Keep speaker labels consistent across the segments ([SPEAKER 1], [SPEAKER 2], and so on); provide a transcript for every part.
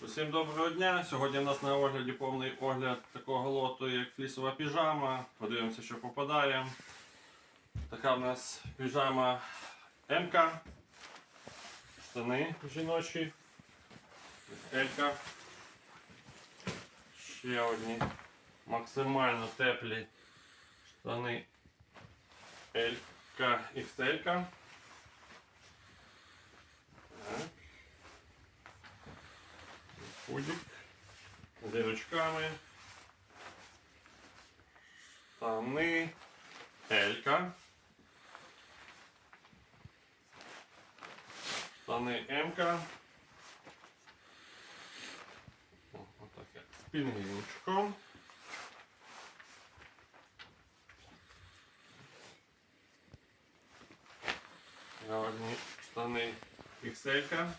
[SPEAKER 1] Усім доброго дня. Сьогодні у нас на огляді повний огляд такого лоту, як флісова піжама. Подивимося, що попадає. Така в нас піжама МК. Штани жіночі. Елька. Ще одні максимально теплі штани Елька XL. Так. Худик з дірочками. Штани. Елька. Штани М-ка. Отаке. З пінгвінчиком. Гарні штани XL-ка.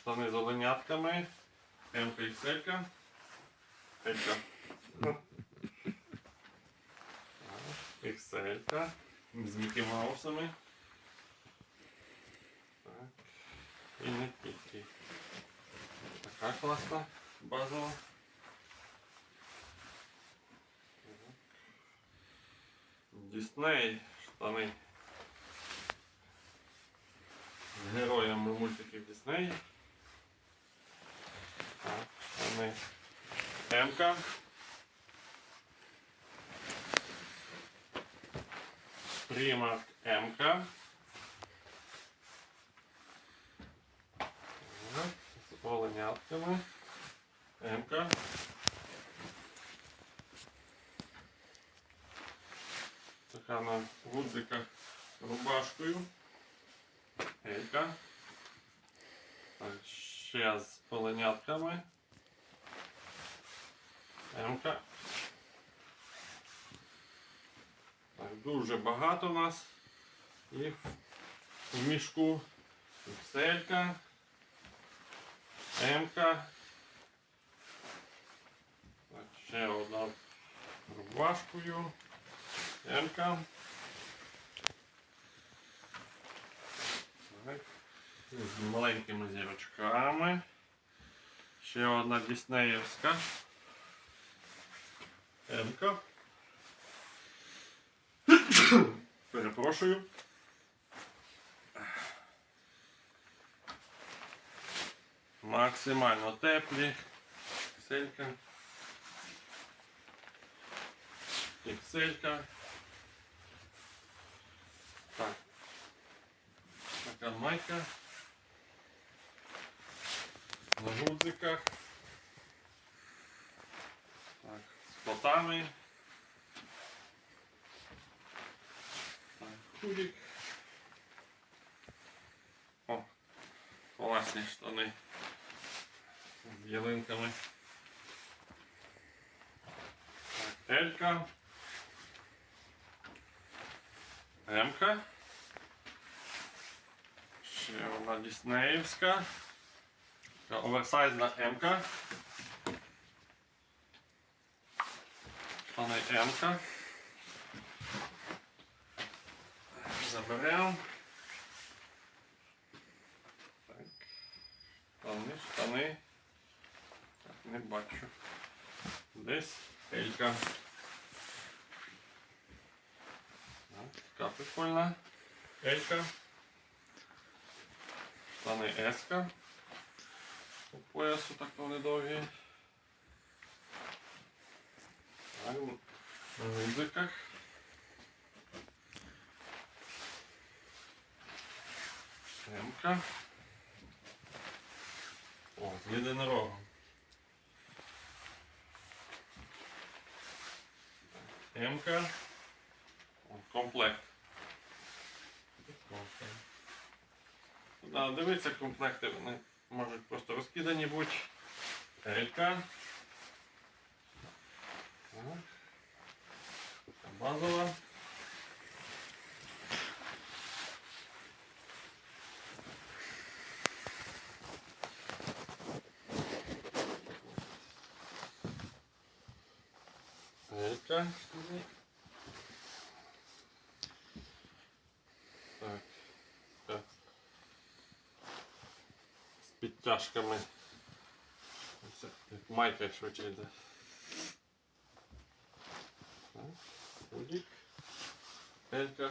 [SPEAKER 1] Штани з оленятками. МК XL. Елька. XL. З Мікі Маусами. Так. І не тільки. Така класна базова. Дісней штани. З героями мультиків Дісней. Так, М-ка. Примарк М-ка. З оленятками. М-ка. Така на гудзиках рубашкою. Елька. Так, ще з оленятками. М-ка. Так, дуже багато у нас їх в мішку. Ікселька. М-ка. Так, ще одна рубашкою. М-ка. Так. З маленькими зірочками. Ще одна Діснеївська. М-ка. Перепрошую. Максимально теплі. Ікселька. Ікселька. Так. Така майка. На гудзиках. Так, Так, худик. О, класні штани. З ялинками. Так, Елька. Емка. Ще одна Діснеївська. Оверсайзна М-ка. Штани М-ка. Заберемо. Так. Штани, штани. Так, не бачу. Десь Елька. Так, така прикольна. Елька. Штани Еска. По поясу так вони довгі. Так, на гудзиках. Емка. О, з єдинорогом. Емка. О, комплект. Да, дивіться, комплекти вони можуть просто розкидані бути. Елька. Базова. Елька. Так. Так. підтяжками. Майка швидше йде. Так, Худік. Елька.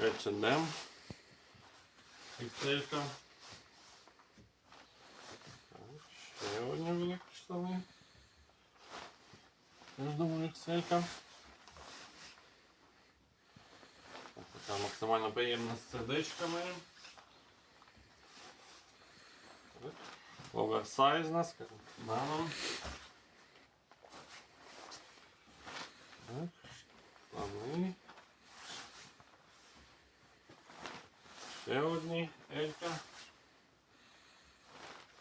[SPEAKER 1] H&M. Ікселька. Ще одні великі штани. Теж ікселька. Так, Така максимально приємна з сердечками. Оверсайзна з карманом. Так, штани. Ще одні Елька.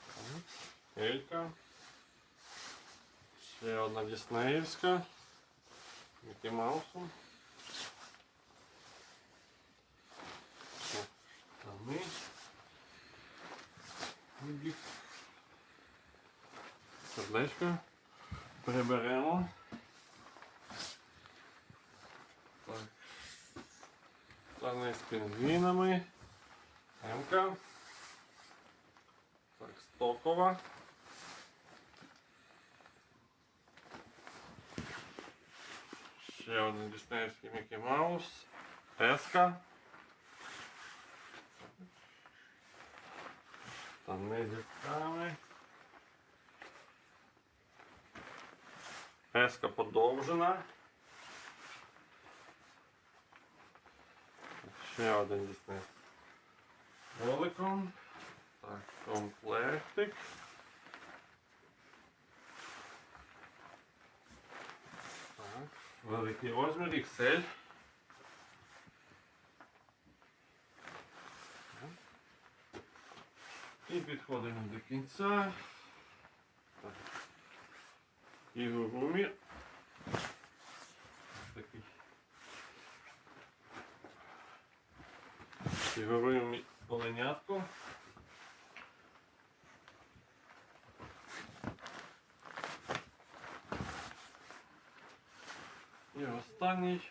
[SPEAKER 1] Так, Елька. Діснеївська. Мікі Маусом. Штани. Сердечко. Приберемо. Так. Штани з пінгвінами. Емка. Так, стокова. Ще один диснеївський Мікі Маус. Еска. Штани з зірками. Еска подовжена. Ще один з роликом. Так, комплектик. Так, великий розмір XL. І підходимо до кінця. І гумі. Такий. Фігуруємо оленятко. І останній.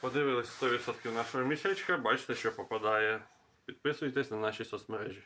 [SPEAKER 1] Подивились 100% нашого мішечка, бачите, що попадає. Підписуйтесь на наші соцмережі.